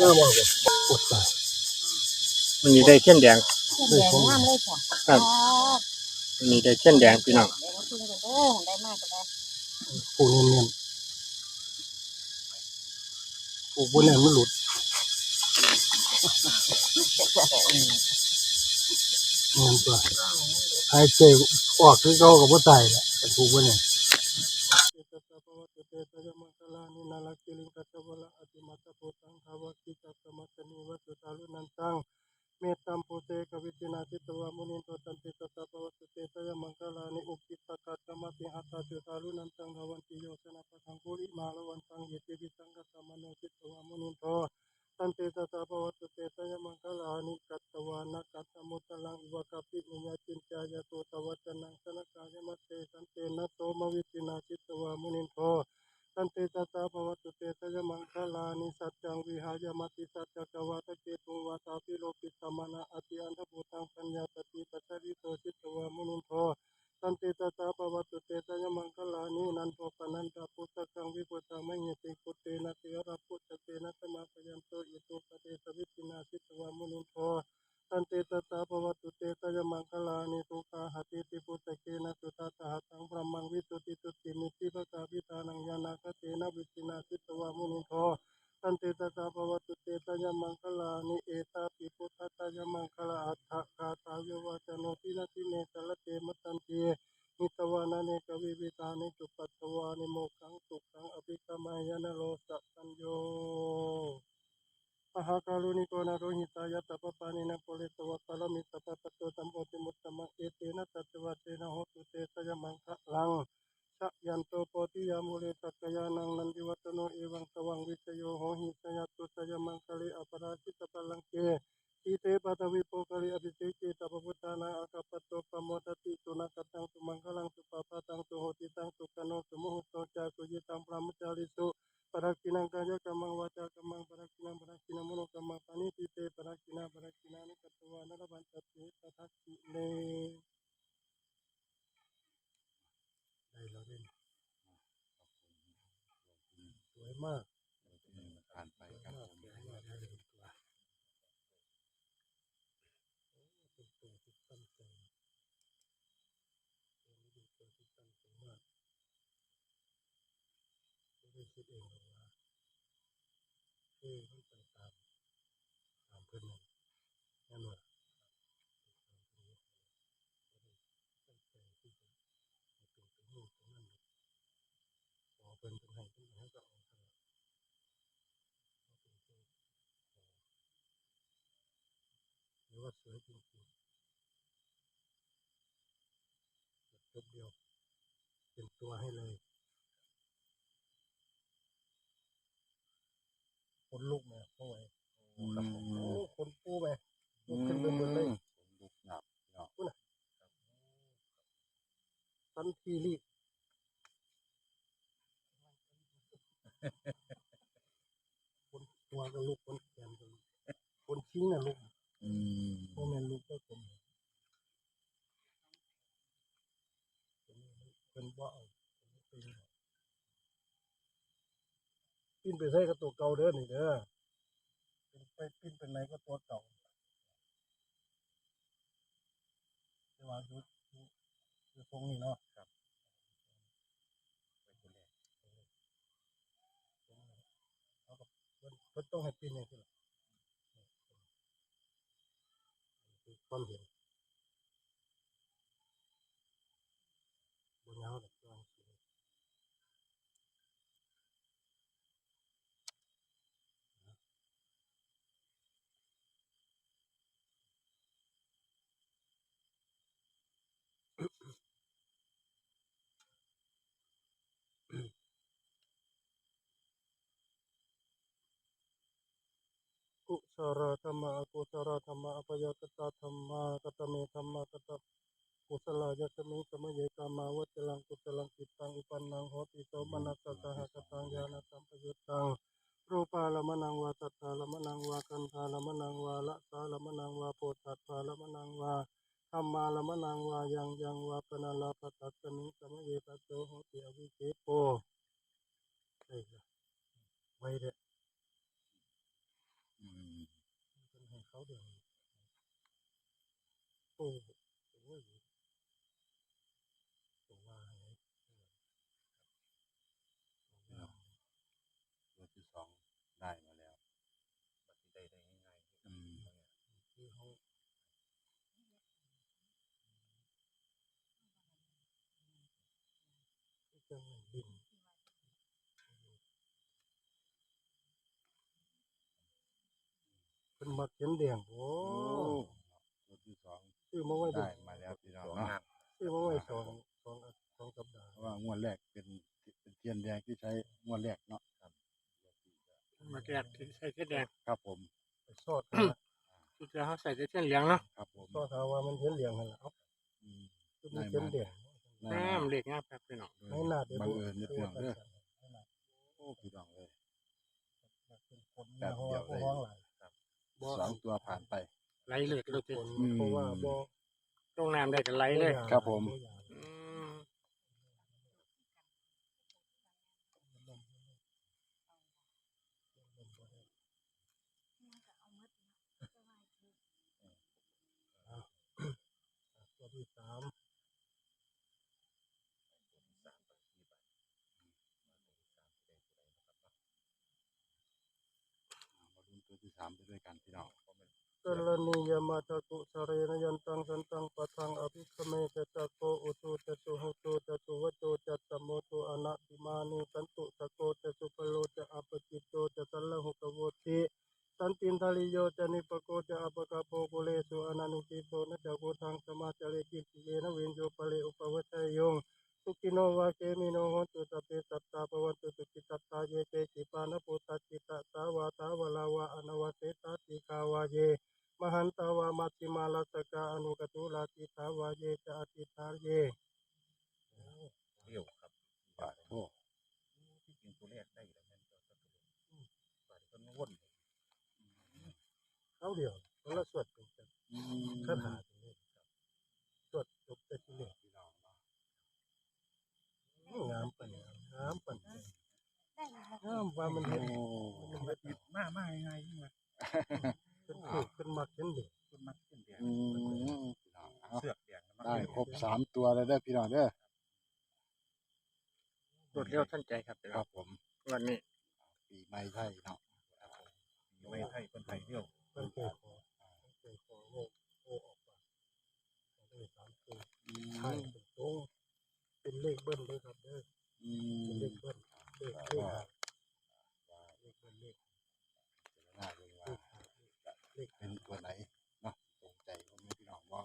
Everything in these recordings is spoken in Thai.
งามบ่บ่ปวดตายมันมีได้เช่นแดงแดงงามเลยค่ะครับมันมีได้เช่นแดงพี่น้องเดี๋ยวเราคุยกันเด้อได้มากก็ได้ปูเนียนๆปูบนเนี่ยมันหลุดเงินตัวหายใจออกคือเขากับว่าตายแหละแต่ปูบนเนี่ยเมตตัมปุเตกวิตินาจิตวามุนิโตตันติตตาปวัตเตสยมังคลานิอุกิตกัตมะติหัตตาจุตารุนันตังภวันติโยสนะปะทังปุริมาลวันตังเยติวิสังกัตมโนจิตวามุนิโตตันติตตาปวัตเตสยมังคลานิกัตวานะกัตมุตลังอิวะกัปินิยจินจายโตตวัจนังสนะกายมัตเตสันเตนะโตมวิตินาจิตวามุนิโต ตันเตตตาภวตุเตสยมังคลานิสัจจังวิหายมติสัจจกวัตเกตุวัตาปิโลกิสมานะอติอันทภูตังปัญญาตติปัจจริโตจิตวามุนิโตตั นเตตตาภวตุเตสยมังคลานินันโทปนันตาพุทธังวิปุตตังมหิติกุเตนะเตระพุทธเตนะสมาปยันโตอิตุปเตสวิตินาจิตวามุนิโตตันเตตตาภวตุเตสยมังคลานิทุกาหติติปุตตะเกนะสุตตาหตังพระมังวิสุติตุติมิติภกาวิตานังยานาคเตนะวิตินาสิตวามุนิโทตันเตตตาภวตุเตสยมังคลานิเอตาปิพุทธตยมังคลาอัฏฐกาตายวาจโนทินาทิเนตละเตมตันเตนิตวานาเนกวิวิตานิจุปัตตวานิโมขังสุขังอภิกามายนโลสัตัญโย มหาการุณิโกนาโรหิตายะตปปานินะโพลิสวะปะละมิตปะตะโตสัมโพธิมุตตมะเอเตนะตัตวะเตนะโหตุเตสย มังคะลัยันโตโพธิยามุเลตักยานังนันติวัตโนเอวังสวังวิชโยโหหิสยตุสยมังคะเลอปราชิตปลังเกทีเตปะทวิโปคะเลอภิเศเกตปพุทธานาอาคาปโตปโมตติสุนักตังสุมังคลังสุปปะตังสุโหติตังสุขโนสุโมหโตจาสุยิตังพระมุจาริสุ Parakina kaya kamang wata kamang parakina parakina mono kamang pani tite parakina parakina ni katua nara bantate tataki le ได้แล้วเด่นสวยมาก ผ่านไปครับ มาก ผม สวยมากได้เลยตัวเป็นตัวที่ตั้งใจตัวนี้เป็นตัวที่ตั้งใจมากไม่ได้ คิดเองว่าเอ้มันไปตามตามเพื่อนมันแน่นอนตั้งใจที่จะเป็นตัวนี้ตรงนั้นเลยพอเพิ่นเป็นให้เพิ่นให้ก็เอาเถอะเอเป็นตัวหรือว่าสวยจริงๆจบเดียวเป็นตัวให้เลย นลูกแม่เข้าไว้อืมโอ้คนปูแม่ลุกขึ้นไปหมดเลยลูกหนับเนาะสันทีรีบคนตัวก็ลูกคนแขนก็ลูกคนชิ้นน่ะลูกอืมโมแมนลูกก็คนเป็นว่าเอาเป็น ปิ้นไปใส่กับตัวเก่าเด้อนี่เด้อเป็นไปปิ้นเป็นไหนก็ตัวเก่าแต่ว่าอยู่อยู่อยู่ตรงนี้เนาะครับไปคนแรกเขาก็เพิ่นเพิ่นต้องให้ปีนอย่างที่ละคือความเห็นบนเงาแบบกลางสวย กุศลธรรมะอกุศลธรรมะอภยกตาธรรมะกตเมธรรมะกตกุศลายสมิสมยเยกามาวัจลังกุศลังกิตังอุปันนังโหติโสมนัสสะหกตังญาณสัมปยุตตังรูปาละมนังวาตัตตาละมนังวากันธาละมนังวาละสาละมนังวาโพธัตตาละมนังวาธรรมาละมนังวายังยังวาปนาลาปตัสมิสมเยตัสโสโหติอวิเกโปไว้เด้อ เขาเดือด โอ้โหตัวว่าไงพี่น้องตัวที่สองได้มาแล้วบัดนี้ได้ได้ง่ายๆอืมคือเขาจังดินเป็นมักเขียนแดงโอ้โอ้ตัวที่ สองชื่อมาไว้ได้มาแล้วพี่น้องเนาะชื่อมาไว้สองสองสองสัปดาห์เพราะว่างวดแรกเป็นเป็นเทียนแดงที่ใช้งวดแรกเนาะครับมาแกะที่ใส่เทียนแดงครับผมไปซอดหาชุดเดียวเขาใส่แต่เทียนเหลืองเนาะครับผมซอดหาว่ามันเขียนเหลียงกันแล้วอืมคือมันเขียนแดงได้งามมาเล็กงามครับพี่น้องไม่น่าจะบังเอิญนิดเดียวเด้อโอ้พี่น้องเลยคนมาห้องห้องหลายสองตัวผ่านไป ไหลเลือดเลยคทีนเพราะว่าบ่ตรงน้ำได้ก็ไหลเลย ครับผม อืมตัวที่สามมาลุ้นตัวที่สามไปด้วยกันพี่น้อง กรณียมาตะกุสเรนยันตังสันตังปะทังอภิคเมตตะโกอุตุตะสุหุตุตะสุวโตจัตตโมตุอนัตติมานิสันตุตะโกตะสุปโลจะอปจิตโตจะสัลลหุกโวติสันตินทาลิโยจะนิปโกจะอัปกาโปโกเลสุอนันุกิโตนะจะโกทังสมาจาริกิตเยนะเวนโยปะเลอุปวัชยง สุขิโนวาเกมิโนโหตุสัพเพสัตตาภวันตุสุขิตัตตาเยเตจิปานะปุตตจิตตะสาวาตาวลาวาอนวเสตาติกาวาเยมหันตาวามัชฌิมาลาสกาอนุกตุลาติตาวาเยจะอติตาเยเรียวครับบาทโอ้ที่จริงตัวแรกได้แล้วแม่นตัวตัวบาทคนวนเอาเดียวคนละสวดเป็นกันคาถาตรงนี้สวดจบแต่ที่เหลือ พี่น้องเนาะ งามปันงามปัน ได้ อยู่บ่งามว่ามันเห็นโอ้มันเห็นยิดมากมากยังไงยิ่งวะเป็นผูกเป็นมักเห็นเด็กคนมักเส้นแดงอืมพี่น้องเอาเสือกแดงได้ครบสามตัวเลยได้อพี่น้องเด้อรวดเร็วทันใจครับพี่คน้รัองบผมวันนี้ปีใหม่ไทยเนาะไม่ไทยคนไทยเที่ยวเป็นเคยขอเป็นเคยขอโง่โง่ออกมาได้สามตัวอืมใช่เป็นตรงเป็นเลขเบิ้ลเลยครับเด้ออืเป็นมเลขเบิ้ลเลขเลขหาเลขเบิ้ลเลข หน้าดูว่า เลขเป็นตัวไหนเนาะตรงใจผมพี่น้องว่า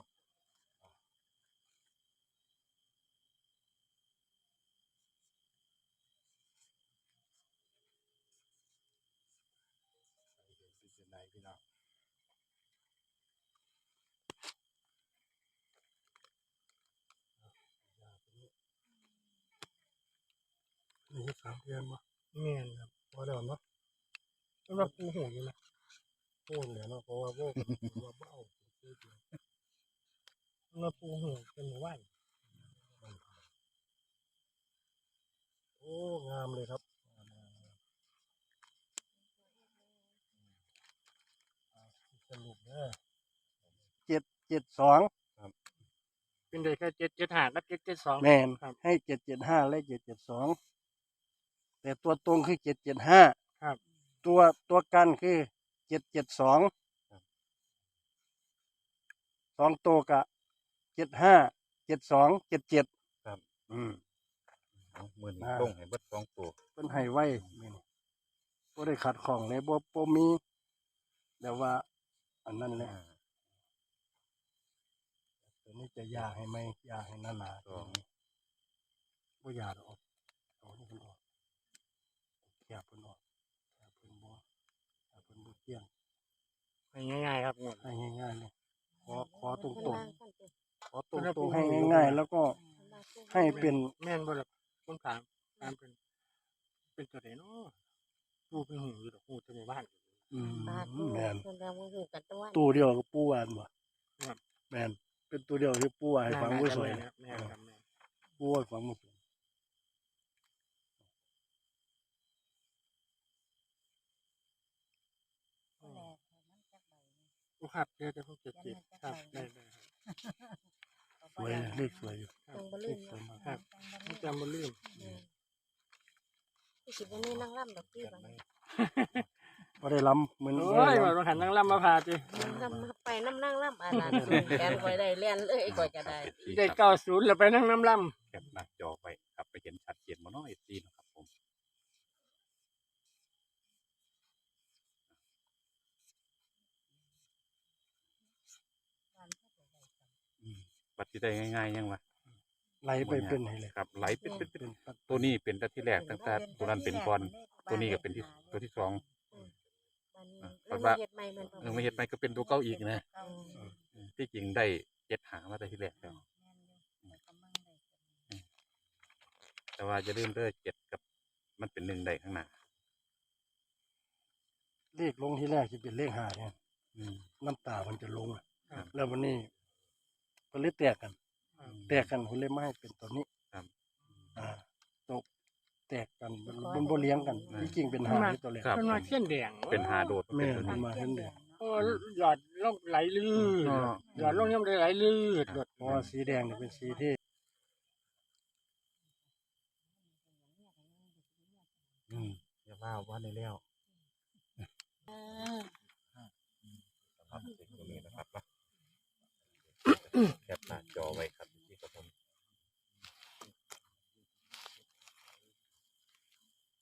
เป็นตัวไหนพี่น้องนี่สามเดือนมาแม่นครับพอแล้วเนาะสำหรับปูหูอยู่นะ โง่เนี่ยเนาะเพราะว่าโง่ว่าเบ้าซื้อเดียวสำหรับปูหูเป็นหมู่บ้านโอ้งามเลยครับสรุปนะเจ็ดเจ็ดสองเป็นได้แค่เจ็ดเจ็ดห้ากับเจ็ดเจ็ดสองแมนครับให้เจ็ดเจ็ดห้าและเจ็ดเจ็ดสองแต่ตัวตรงคือเจ็ดเจ็ดห้าครับตัวตัวกันคือ เจ็ดเจ็ดสองสองตัวกะเจ็ดห้าเจ็ดสองเจ็ดเจ็ดอืมเอามือนี้อ่าลงให้เบิดสองตัวเป็นให้ไว้นี่บ่ได้ขัดของเลยบ่บ่มีแต่ว่า อันนั้นแหละตัวนี้จะยาให้ไหมยาให้หนาหนาๆสองบ่ยาดอกเอานี่เพิ่นออกแคบเพิ่นออกแคบเพิ่นบ่แคบเพิ่นบ่เที่ยง ง่ายๆครับงดให้ง่ายๆเลยขอขอตเป็นรงบางคนเป็นๆขอตรงๆให้ง่ายๆ แล้วก็ให้เป็นแม่นบ่ล่ะคนถามถามเป็น เป็นตัวไหนเนาะปูเป็นหูอยู่ดอกหูจะหมู่บ้านอืมบาดแม่นคนเราหูกันตัวตู้เดียวกับปูหวานบ่ครับแม่นเป็นตัวเดียวที่ปูหวานให้ฟังบ่สวยแม่นครับแม่นครับแม่น ปูให้ฟังบ่สวย แหละมันจักใบ อ ครับเดี๋ยวจะพวกเจ็ดเจ็ดครับได้ได้ครับสวยเลขสวยอยู่จังบ่ลืมสวยมากครับไม่จำบ่ลืมที่สิบ่มีนางร่ำดอกพี่บัดนี้บ่ได้ล้ำเหมือนโอ้บ่ยได้ว่าล้ำต้องหันนั่งล่ำมาพาจินางร่ำไปน้ำนางร่ำอ่านานสูงแขนก่อยได้เลียนเลยก่อยก็ได้ได้เก้าศูนย์แล้วไปนั่งน้ำล่แคปหน้าจอไว้ครับไปเห็นชัดเจนบ่เนาะเอฟซีนะครับผม บัตรที่ได้ง่ายๆยังวะไหลไปเป็นให้เลยครับไหลเป็นเป็นเป็นเป็นปัดตัวนี้เป็นตัวที่แรกตั้งแต่ตัวนั้นเป็นก่อนตัวนี้ก็เป็นที่ตัวที่สองบัดนี้เรามาเฮ็ดใหม่มันบ่เออไม่เห็นไปก็เป็นตัวเก้าอีกนะอืมอืมที่จริงได้เจ็ดหางมาแต่ที่แรกแล้วแต่ว่าจะเริ่มเด้อเจ็ดกับมันเป็นหนึ่งได้ข้างหน้าเลขลงที่แรกสิเป็นเลขห้าเนี่ยอืมน้ำตามันจะลงอะครับแล้ววันนี้ ก็เลยแตกกัน แตกกันคนเลยไม่ให้เป็นตัวนี้ครับ อ่าตกแตกกันมันมันบ่เลี้ยงกันที่จริงเป็นหาที่ตัวแรกครัำบมันมาเส้นแดงเป็นหาโดดแม่เป็นตัวมันนี้มาเห็นเด้อโอ้หยอดลงไหลลื่นอ๋อหยอดลงยังไม่ได้ไหลลื่นหยดเพราะว่าสีแดงเนี่ยเป็นสีที่อืมอย่าว่าว่าในแล้วอ่าครับสิ่งตรงนี้นะครับเนาะ แคปหน้าจอไว้ครับที่กับผม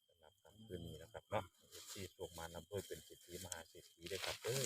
สำหรับคำคืนนี้นะครับเนาะที่ส่งมานำด้วยเป็นสิทธิมหาเศรษฐีเลยครับเอ้ย